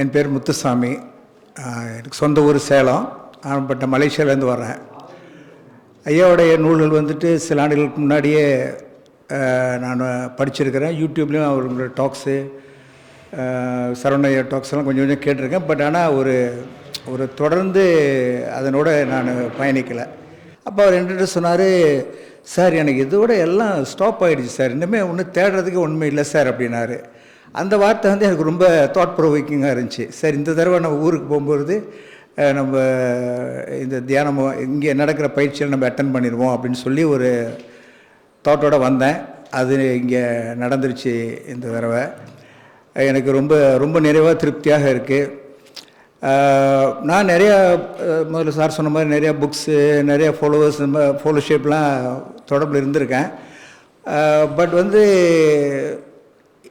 என் பேர் முத்துசாமி. எனக்கு சொந்த ஊர் சேலம். நான் பட்ட மலேசியாவிலேருந்து வர்றேன். ஐயாவுடைய நூல்கள் வந்துட்டு சில ஆண்டுகளுக்கு முன்னாடியே நான் படிச்சிருக்கிறேன். யூடியூப்லேயும் அவங்களோட டாக்ஸு சரவணைய டாக்ஸ் எல்லாம் கொஞ்சம் கொஞ்சம் கேட்டிருக்கேன். பட் ஆனால் ஒரு ஒரு தொடர்ந்து அதனோட நான் பயணிக்கலை. அப்போ அவர் என்கிட்ட சொன்னார் சார் எனக்கு இதோட எல்லாம் ஸ்டாப் ஆகிடுச்சு சார். இன்னுமே ஒன்றும் தேடுறதுக்கு ஒன்றுமே இல்லை சார் அப்படின்னாரு. அந்த வார்த்தை வந்து எனக்கு ரொம்ப தாட் ப்ரொவைக்கிங்காக இருந்துச்சு. சரி இந்த தடவை நம்ம ஊருக்கு போகும்போது நம்ம இந்த தியானம் இங்கே நடக்கிற பயிற்சியில் நம்ம அட்டன் பண்ணிடுவோம் அப்படின்னு சொல்லி ஒரு தாட்டோட வந்தேன். அது இங்கே நடந்துருச்சு இந்த தடவை. எனக்கு ரொம்ப ரொம்ப நிறைவாக திருப்தியாக இருக்குது நான் நிறையா முதல்ல சார் சொன்ன மாதிரி நிறையா புக்ஸு நிறையா ஃபாலோவர்ஸ் ஃபாலோஷிப்லாம் தொடர்பில் இருந்திருக்கேன். பட் வந்து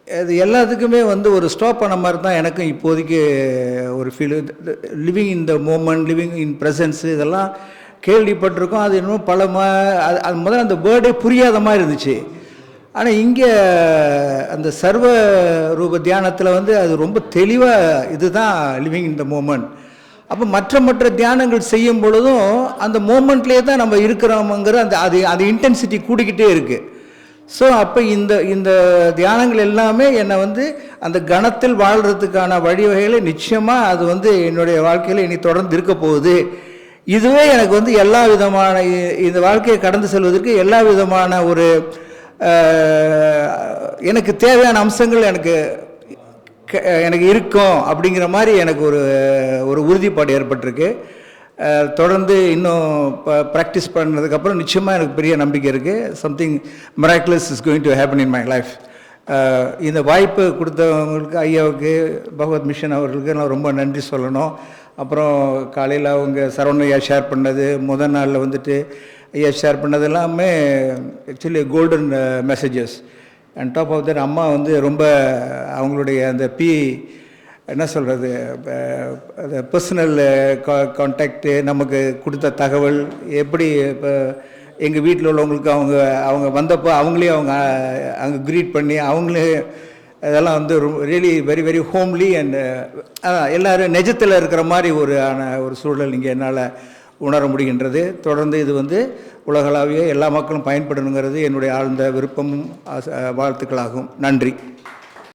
அது எல்லாத்துக்குமே வந்து ஒரு ஸ்டாப் பண்ண மாதிரி தான் எனக்கும் இப்போதைக்கு ஒரு feel living in the moment living in presence இதெல்லாம் கேள்விப்பட்டிருக்கோம். அது இன்னும் பல ம அது அது முதல்ல அந்த வேர்டே புரியாத மாதிரி இருந்துச்சு. ஆனால் இங்கே அந்த சர்வ ரூப தியானத்தில் வந்து அது ரொம்ப தெளிவாக இதுதான் லிவிங் இன் த மூமெண்ட் அப்போ மற்ற மற்ற தியானங்கள் செய்யும் பொழுதும் அந்த மூமெண்ட்லேயே தான் நம்ம இருக்கிறோமுங்கிற அந்த அது அது இன்டென்சிட்டி கூடிக்கிட்டே இருக்குது ஸோ அப்போ இந்த இந்த தியானங்கள் எல்லாமே என்னை வந்து அந்த கணத்தில் வாழ்கிறதுக்கான வழிவகைகளை நிச்சயமாக அது வந்து என்னுடைய வாழ்க்கையில் இனி தொடர்ந்து இருக்க போகுது. இதுவே எனக்கு வந்து எல்லா விதமான இந்த வாழ்க்கையை கடந்து செல்வதற்கு எல்லா விதமான ஒரு எனக்கு தேவையான அம்சங்கள் எனக்கு க- எனக்கு இருக்கும் அப்படிங்கிற மாதிரி எனக்கு ஒரு ஒரு உறுதிப்பாடு ஏற்பட்டிருக்கு. தொடர்ந்து இன்னும் ப்ராக்டிஸ் பண்ணதுக்கப்புறம் நிச்சயமாக எனக்கு பெரிய நம்பிக்கை இருக்குது something miraculous is going to happen in my life இந்த வாய்ப்பு கொடுத்தவங்களுக்கு ஐயாவுக்கு பகவத் மிஷன் அவர்களுக்கு நான் ரொம்ப நன்றி சொல்லணும். அப்புறம் காலையில் அவங்க சரவணையா ஷேர் பண்ணது முதல் நாளில் வந்துட்டு ஐயா ஷேர் பண்ணது எல்லாமே actually golden messages and top of that அம்மா வந்து ரொம்ப அவங்களுடைய அந்த பி என்ன சொல்கிறது அந்த பர்சனல் கான்டாக்டு நமக்கு கொடுத்த தகவல் எப்படி இப்போ எங்கள் வீட்டில் உள்ளவங்களுக்கு அவங்க அவங்க வந்தப்போ அவங்களே அவங்க அங்கே க்ரீட் பண்ணி அவங்களே அதெல்லாம் வந்து really very very homely and எல்லோரும் நிஜத்தில் இருக்கிற மாதிரி ஒரு ஆன ஒரு சூழல் இங்கே என்னால் உணர முடிகின்றது. தொடர்ந்து இது வந்து உலகளாவிய எல்லா மக்களும் பயன்படணுங்கிறது என்னுடைய ஆழ்ந்த விருப்பமும் வாழ்த்துக்களாகும். நன்றி.